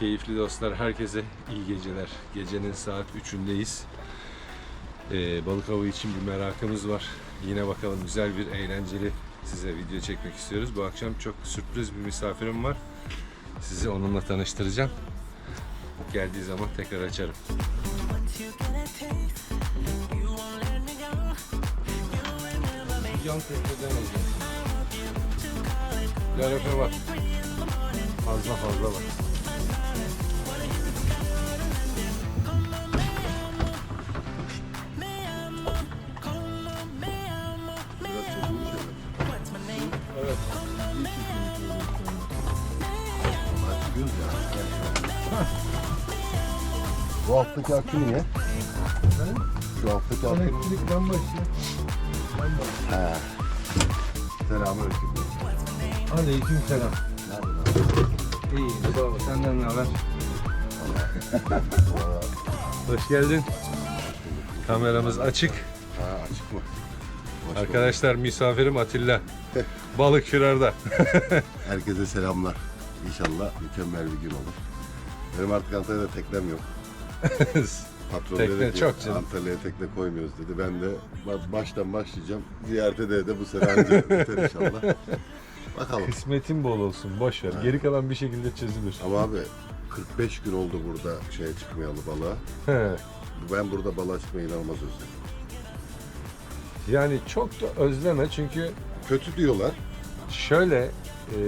Keyifli dostlar, herkese iyi geceler. Gecenin saat 3'ündeyiz. Ee, balık avı için bir merakımız var. Yine bakalım güzel bir eğlenceli size video çekmek istiyoruz. Bu akşam çok sürpriz bir misafirim var. Sizi onunla tanıştıracağım. Geldiği zaman tekrar açarım. Yan tekneden alacağım. Galefe var. Fazla fazla var. Bu haftaki akü niye? Şu haftaki akü Elektrik bambaşka. He. Selamünaleyküm. Aleyküm selam. İyi, ol. Senden ne haber? Hoş geldin. Kameramız açık. Ha açık mı? Hoş Arkadaşlar misafirim Atilla. Balık Kürar'da. bulduk. Herkese selamlar. İnşallah mükemmel bir gün olur. Benim artık Antalya'da teknem yok. Patron Tekne dedi ki çok canım. Antalya'ya tekne koymuyoruz dedi. Ben de ba- baştan başlayacağım. Ziyarete de de bu sene anca biter inşallah. Bakalım. Kısmetin bol olsun. Boş ver. Geri kalan bir şekilde çözülür. Ama abi 45 gün oldu burada şeye çıkmayalı balığa. He. Ben burada balığa çıkmayı inanılmaz özledim. Yani çok da özleme çünkü Kötü diyorlar. şöyle eee,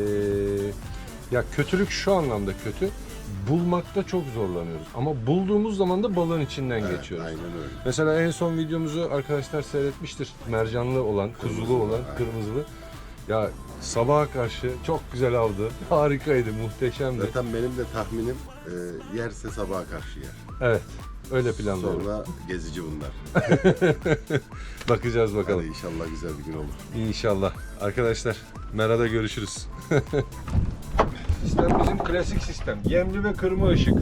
ya kötülük şu anlamda kötü. Bulmakta çok zorlanıyoruz. Ama bulduğumuz zaman da balığın içinden Evet, geçiyoruz. aynen öyle. Mesela en son videomuzu arkadaşlar seyretmiştir. Mercanlı olan, kuzulu Kırmızılı, olan, aynen. kırmızılı. Ya sabaha karşı çok güzel avdı. Harikaydı, muhteşemdi. Zaten benim de tahminim e, yerse sabaha karşı yer. Evet, öyle planlıyorum. Sonra gezici bunlar. Bakacağız Hadi bakalım. inşallah güzel bir gün olur. İnşallah. Arkadaşlar, Mera'da görüşürüz. sistem bizim klasik sistem. Yemli ve kırma ışık.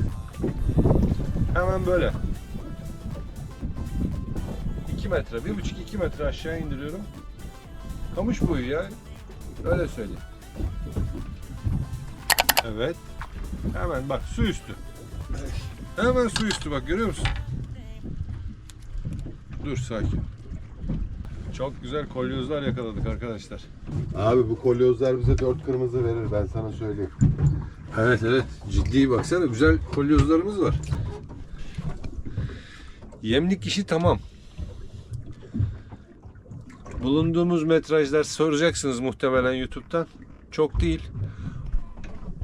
Hemen böyle. 2 metre, 1,5-2 metre aşağı indiriyorum. Kamış boyu ya. Öyle söyleyeyim. Evet. Hemen bak su üstü. Hemen su üstü bak görüyor musun? Dur sakin. Çok güzel kolyozlar yakaladık arkadaşlar. Abi bu kolyozlar bize dört kırmızı verir ben sana söyleyeyim. Evet evet ciddi baksana güzel kolyozlarımız var. Yemlik işi tamam. Bulunduğumuz metrajlar soracaksınız muhtemelen YouTube'dan. Çok değil.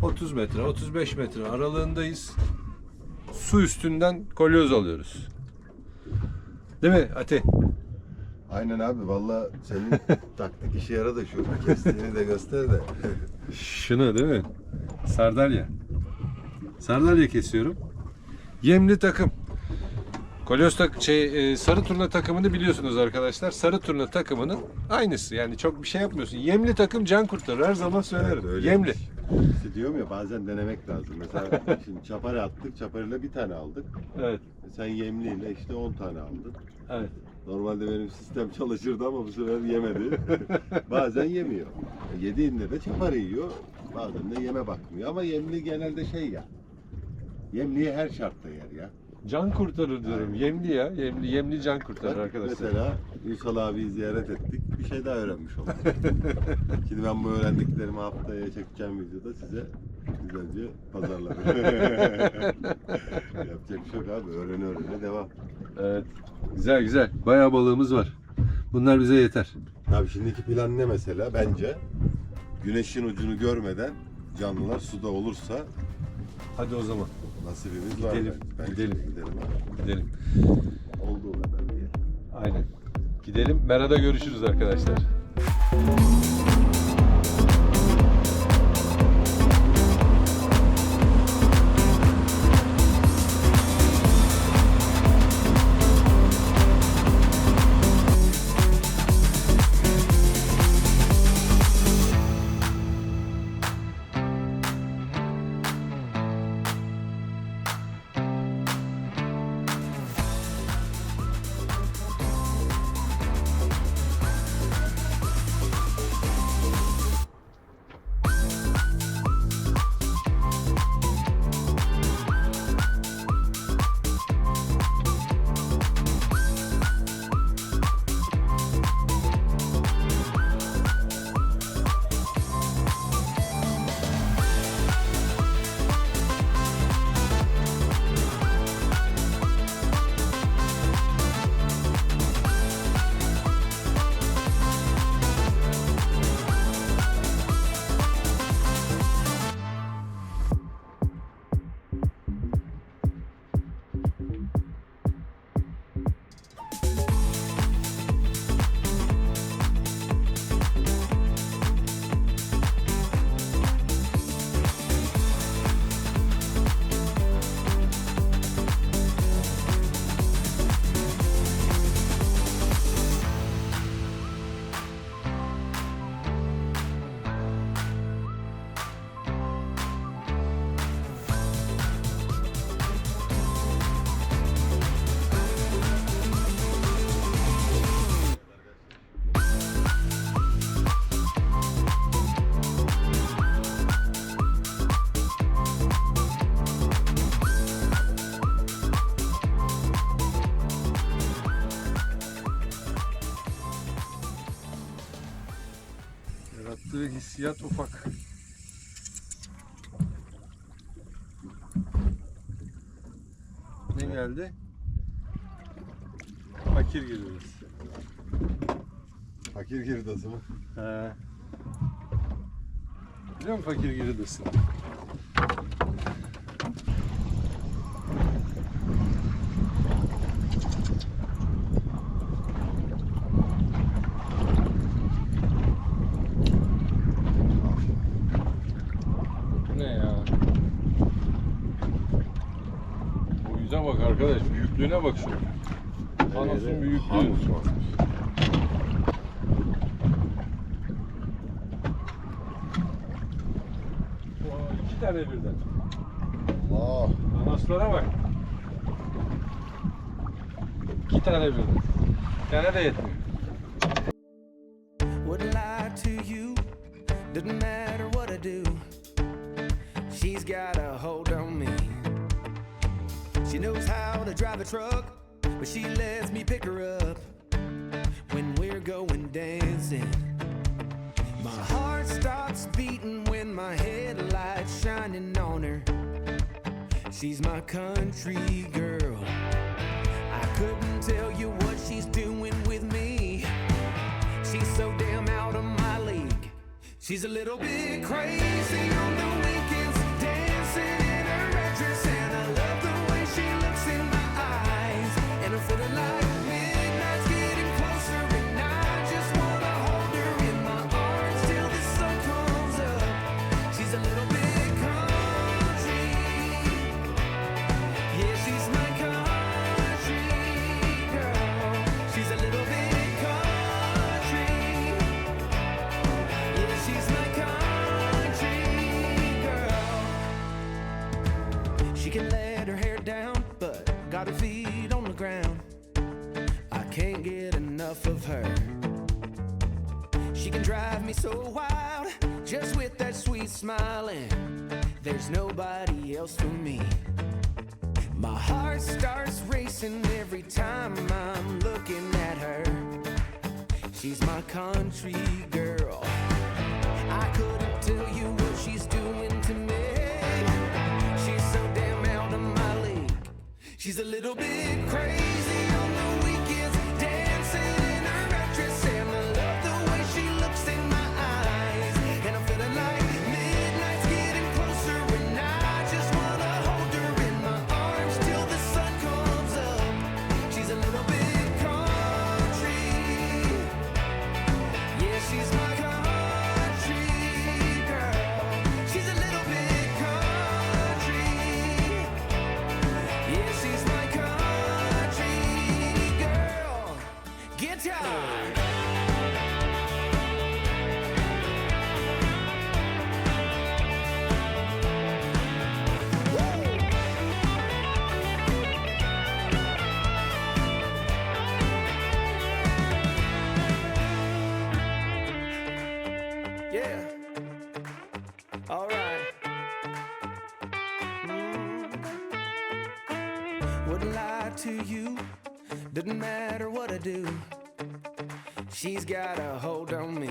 30 metre, 35 metre aralığındayız. Su üstünden kolyoz alıyoruz. Değil mi Ati? Aynen abi valla senin taktik işe yaradı şu kestiğini de göster de. Şunu değil mi? Sardalya. Sardalya kesiyorum. Yemli takım. Kolyoz tak şey e, sarı turna takımını biliyorsunuz arkadaşlar. Sarı turna takımının aynısı. Yani çok bir şey yapmıyorsun. Yemli takım can kurtarır. Her zaman söylerim. Evet. Yemli. İşte diyorum ya bazen denemek lazım. Mesela şimdi çapara attık, çaparıyla bir tane aldık. Evet. Sen yemliyle işte 10 tane aldın. Evet. Normalde benim sistem çalışırdı ama bu sefer yemedi. bazen yemiyor. Yediğinde de çaparı yiyor. Bazen de yeme bakmıyor. Ama yemli genelde şey ya. Yemliği her şartta yer ya. Can kurtarır diyorum. Yemli ya. Yemli, yemli can kurtarır Bak, arkadaşlar. Mesela Ünsal abiyi ziyaret ettik. Bir şey daha öğrenmiş olduk. Şimdi ben bu öğrendiklerimi haftaya çekeceğim videoda size güzelce pazarlarım. Yapacak bir şey yok abi. Öğrene öğrene devam. Evet. Güzel güzel. Bayağı balığımız var. Bunlar bize yeter. Abi şimdiki plan ne mesela? Bence güneşin ucunu görmeden canlılar suda olursa Hadi o zaman nasibimiz var. Gidelim, bence. Bence gidelim. gidelim abi. gidelim. Olduğu kadar diye. Aynen. Gidelim. Mera'da görüşürüz arkadaşlar. Geldi? Fakir giriyoruz. Fakir girdası mı? He. Biliyor musun fakir giridasını? Bu ne ya? Boyuza bak arkadaş, büyüklüğüne bak şunun. Anasının büyüklüğü. İki tane birden. Allah. Anaslara bak. İki tane birden. Bir tane de yetmiyor. Wouldn't lie to you, doesn't matter drive a truck, but she lets me pick her up when we're going dancing. My heart starts beating when my headlights shining on her. She's my country girl. I couldn't tell you what she's doing with me. She's so damn out of my league. She's a little bit crazy on the enough of her. She can drive me so wild, just with that sweet smile, and there's nobody else for me. My heart starts racing every time I'm looking at her. She's my country girl. I couldn't tell you what she's doing to me. She's so damn out of my league. She's a little bit crazy to you. Doesn't matter what I do. She's got a hold on me.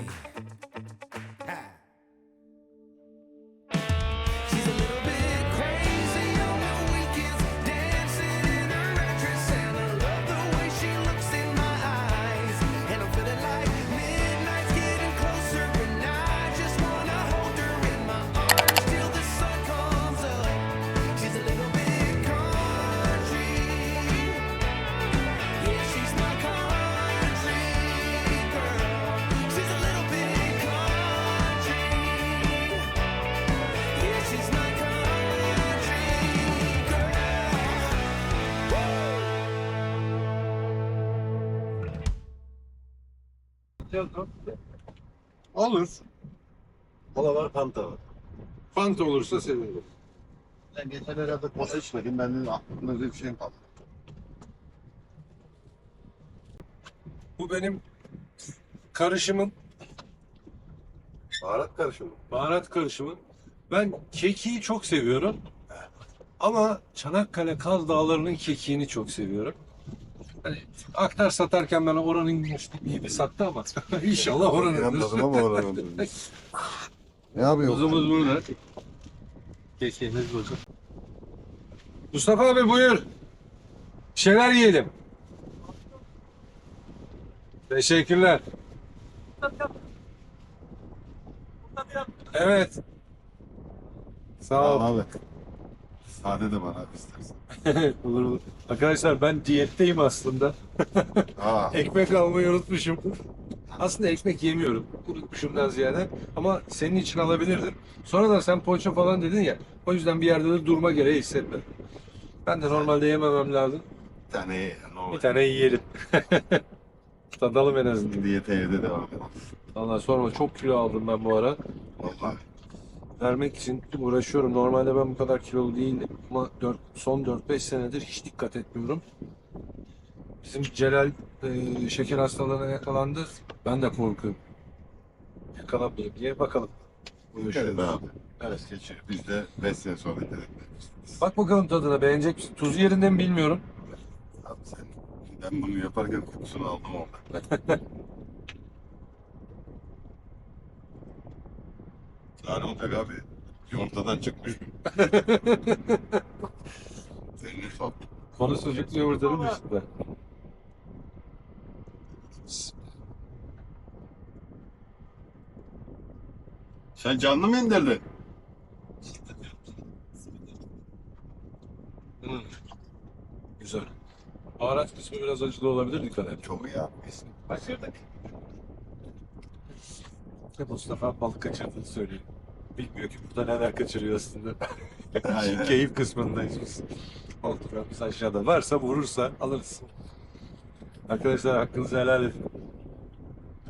Olur. Kola var, fanta var. Fanta olursa sevinirim. Ben geçen herhalde kola içmedim. Benim aklımda bir şey kaldı. Bu benim karışımım, Baharat karışımı. baharat karışımı. Ben kekiği çok seviyorum. Ama Çanakkale Kaz Dağları'nın kekiğini çok seviyorum. Hani aktar satarken bana oranın gibi sattı ama inşallah oranındır. İnanmadım ama oranındır. ne yapıyor? Tuzumuz burada. Kekeğimiz burada. Mustafa abi buyur. Bir şeyler yiyelim. Teşekkürler. Evet. Sağ ol. Abi. Sade de bana abi istersen. olur olur. Arkadaşlar ben diyetteyim aslında. Aa, Ekmek almayı unutmuşum. Aslında ekmek yemiyorum. Unutmuşumdan ziyade. Ama senin için alabilirdim. Sonra da sen poğaça falan dedin ya. O yüzden bir yerde de durma gereği hissetmedim. Ben de normalde yememem lazım. bir tane ye. Ne olur. Bir tane yiyelim. Tadalım en azından. Diyete evde devam edelim. Valla sonra çok kilo aldım ben bu ara. Vallahi. Vermek için uğraşıyorum. Normalde ben bu kadar kilolu değildim. Ama dört, son 4-5 senedir hiç dikkat etmiyorum. Bizim Celal e, şeker hastalığına yakalandı. Ben de korkuyorum. Yakalanmayayım diye bakalım. Evet abi. Evet. Geçiyor. Biz de 5 sene sonra gidelim. Bak bakalım tadına beğenecek misin? Tuzu yerinde mi bilmiyorum. Abi sen ben bunu yaparken kokusunu aldım orada. Daha olacak abi? Yumurtadan çıkmış mı? Senin son. Konu sucuklu yumurtanın dışında. Sen canlı mı indirdin? Hmm. Güzel. Baharat kısmı biraz acılı olabilir dikkat et. Çok iyi yapmışsın. Başardık. Mustafa balık kaçırdığını söylüyor. Bilmiyor ki burada neler kaçırıyor aslında. Aynen. Keyif kısmındayız biz. Olturamız aşağıda. Varsa vurursa alırız. Arkadaşlar hakkınızı helal edin.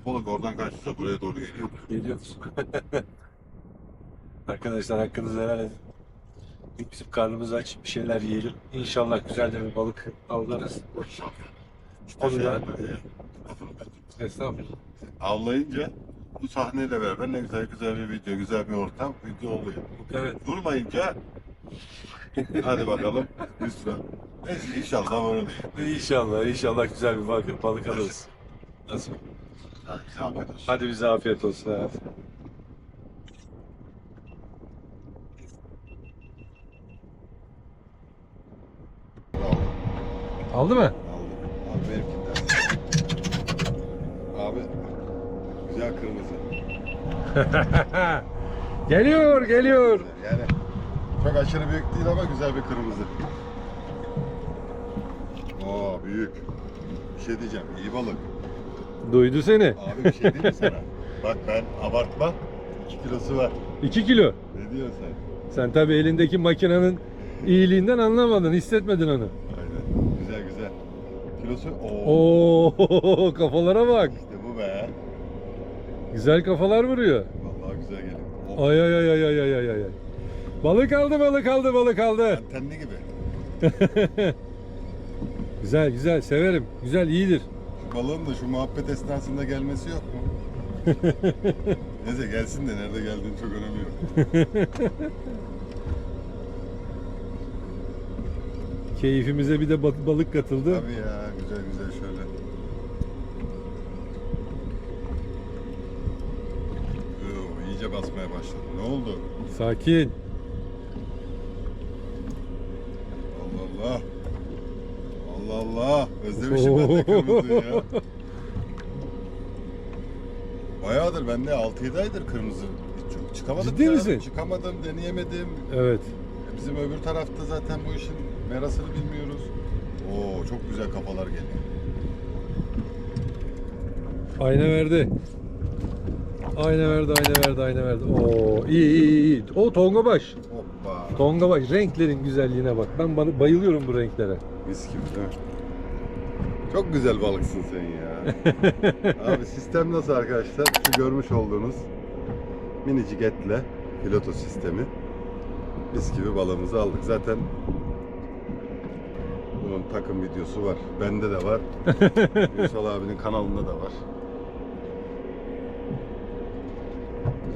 Balık oradan kaçtıysa buraya doğru geliyor. Geliyoruz. Arkadaşlar hakkınızı helal edin. Bizim karnımız aç. Bir şeyler yiyelim. İnşallah güzel de bir balık avlarız. Onu da estağfurullah. Avlayınca bu sahneyle beraber ne güzel güzel bir video, güzel bir ortam, video oluyor. Evet. Durmayınca hadi bakalım lütfen. Neyse inşallah onu değil. İnşallah, inşallah güzel bir balık, balık alırız. Nasıl? Olsun. Hadi bize afiyet olsun. Bravo. Aldı mı? Aldım. Abi güzel kırmızı. geliyor, geliyor. Yani çok aşırı büyük değil ama güzel bir kırmızı. Oo büyük. Bir şey diyeceğim. iyi balık. Duydu seni. Abi bir şey mi sana? Bak ben abartma. 2 kilosu var. 2 kilo. Ne diyorsun sen? Sen tabii elindeki makinenin iyiliğinden anlamadın, hissetmedin onu. Aynen. Güzel güzel. Kilosu Oo. Oo, kafalara bak. Güzel kafalar vuruyor. Vallahi güzel geliyor. Oh, Ay ay ay ay ay ay ay ay. Balık aldı, balık aldı, balık aldı. antenli gibi. Güzel güzel, severim. Güzel, iyidir. Şu balığın da şu muhabbet esnasında gelmesi yok mu? Neyse gelsin de nerede geldiğini çok önemi yok. Keyfimize bir de ba- balık katıldı. Tabii ya güzel güzel şöyle. Oo, iyice basmaya başladı. Ne oldu? Sakin. Allah Allah. Allah Allah. Özlemişim ben de kırmızıyı ya. Bayağıdır ben de 6-7 aydır kırmızı. Çok çıkamadım Ciddi ya. misin? Çıkamadım, deneyemedim. Evet. E, Bizim öbür tarafta zaten bu işin merasını bilmiyoruz. Oo çok güzel kafalar geliyor. Ayna verdi. Ayna verdi, ayna verdi, ayna verdi. Oo, iyi iyi iyi. O tonga baş. Hoppa. Tonga baş. Renklerin güzelliğine bak. Ben bana bayılıyorum bu renklere. Mis gibi değil mi? Çok güzel balıksın sen ya. Abi sistem nasıl arkadaşlar? Şu görmüş olduğunuz minicik etle piloto sistemi. Mis gibi balığımızı aldık. Zaten bunun takım videosu var. Bende de var. Ünsal abinin kanalında da var.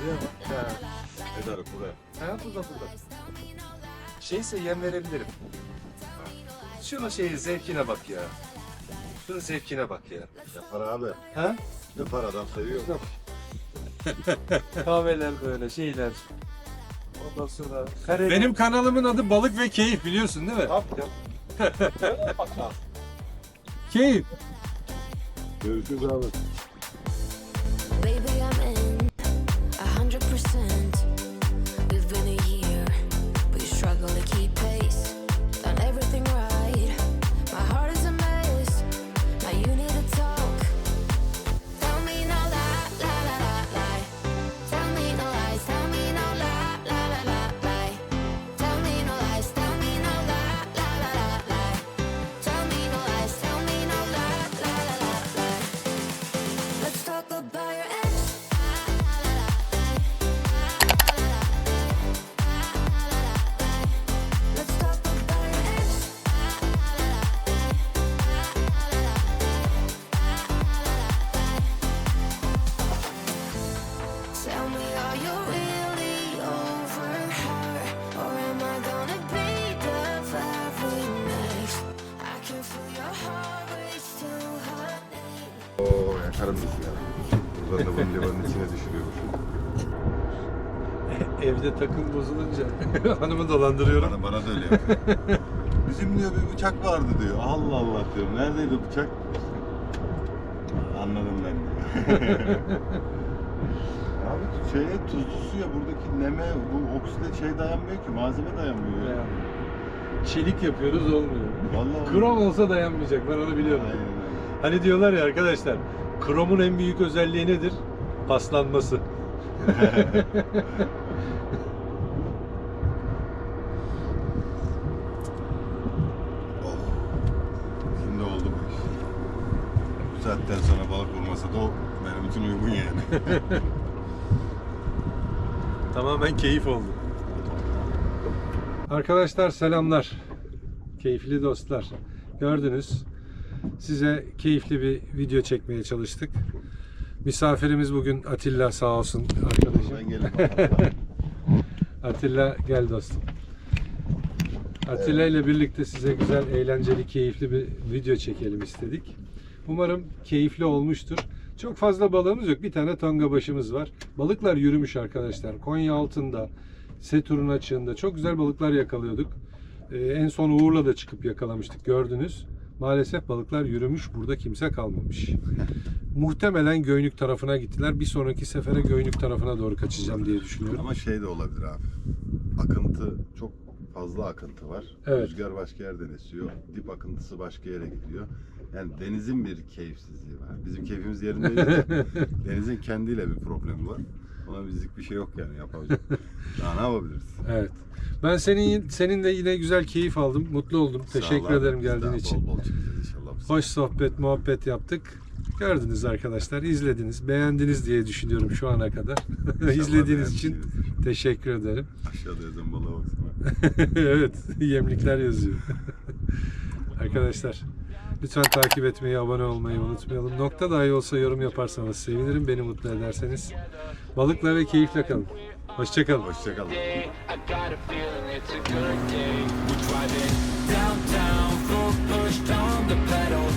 Buraya. Ha. Ne taraf buraya? Ha burada burada. Şeyse yem verebilirim. Şunun şeyi zevkine bak ya. Şunun zevkine bak ya. Yapar abi. Ha? Yapar adam seviyor. Kahveler böyle şeyler. Ondan sonra kare. Benim kanalımın adı Balık ve Keyif biliyorsun değil mi? Keyif. Görüşürüz abi. Evde takım bozulunca hanımı dolandırıyorum. Bana, bana da öyle yapıyor. Bizim diyor bir bıçak vardı diyor. Allah Allah diyorum. Neredeydi bıçak? Anladım ben diyor. Abi şeye tuzlu suya buradaki neme bu okside şey dayanmıyor ki malzeme dayanmıyor. ya. Çelik yapıyoruz olmuyor. Vallahi Krom olsa dayanmayacak ben onu biliyorum. Aynen. Hani diyorlar ya arkadaşlar kromun en büyük özelliği nedir? Paslanması. Oh. Şimdi oldu bu iş. Saatten sonra balık vurmasa da o benim için uygun yani. Tamamen keyif oldu. Arkadaşlar selamlar. Keyifli dostlar. Gördünüz. Size keyifli bir video çekmeye çalıştık. Misafirimiz bugün Atilla sağ olsun arkadaşım. ben gelin. Atilla gel dostum. Atilla ile birlikte size güzel, eğlenceli, keyifli bir video çekelim istedik. Umarım keyifli olmuştur. Çok fazla balığımız yok. Bir tane tonga başımız var. Balıklar yürümüş arkadaşlar. Konya altında, Setur'un açığında çok güzel balıklar yakalıyorduk. Ee, en son Uğur'la da çıkıp yakalamıştık gördünüz. Maalesef balıklar yürümüş. Burada kimse kalmamış. Muhtemelen Göynük tarafına gittiler. Bir sonraki sefere Göynük tarafına doğru kaçacağım diye düşünüyorum. Ama şey de olabilir abi. Akıntı çok fazla akıntı var. Evet. Rüzgar başka yerden esiyor. Dip akıntısı başka yere gidiyor. Yani denizin bir keyifsizliği var. Bizim keyfimiz yerinde değil. denizin kendiyle bir problemi var. Ona bizlik bir şey yok yani yapacak. Daha ne yapabiliriz? Evet. Ben senin senin de yine güzel keyif aldım. Mutlu oldum. Sağ Teşekkür abi. ederim Biz geldiğin daha için. Bol bol çıkacağız inşallah. bu Hoş sohbet, muhabbet yaptık. Gördünüz arkadaşlar, izlediniz, beğendiniz diye düşünüyorum şu ana kadar. İzlediğiniz için teşekkür ederim. Aşağıda yazan balığa baksana. evet, yemlikler yazıyor. arkadaşlar, lütfen takip etmeyi, abone olmayı unutmayalım. Nokta dahi olsa yorum yaparsanız sevinirim, beni mutlu ederseniz. Balıkla ve keyifle kalın. Hoşçakalın. Hoşçakalın. Downtown, full pushed on the pedal.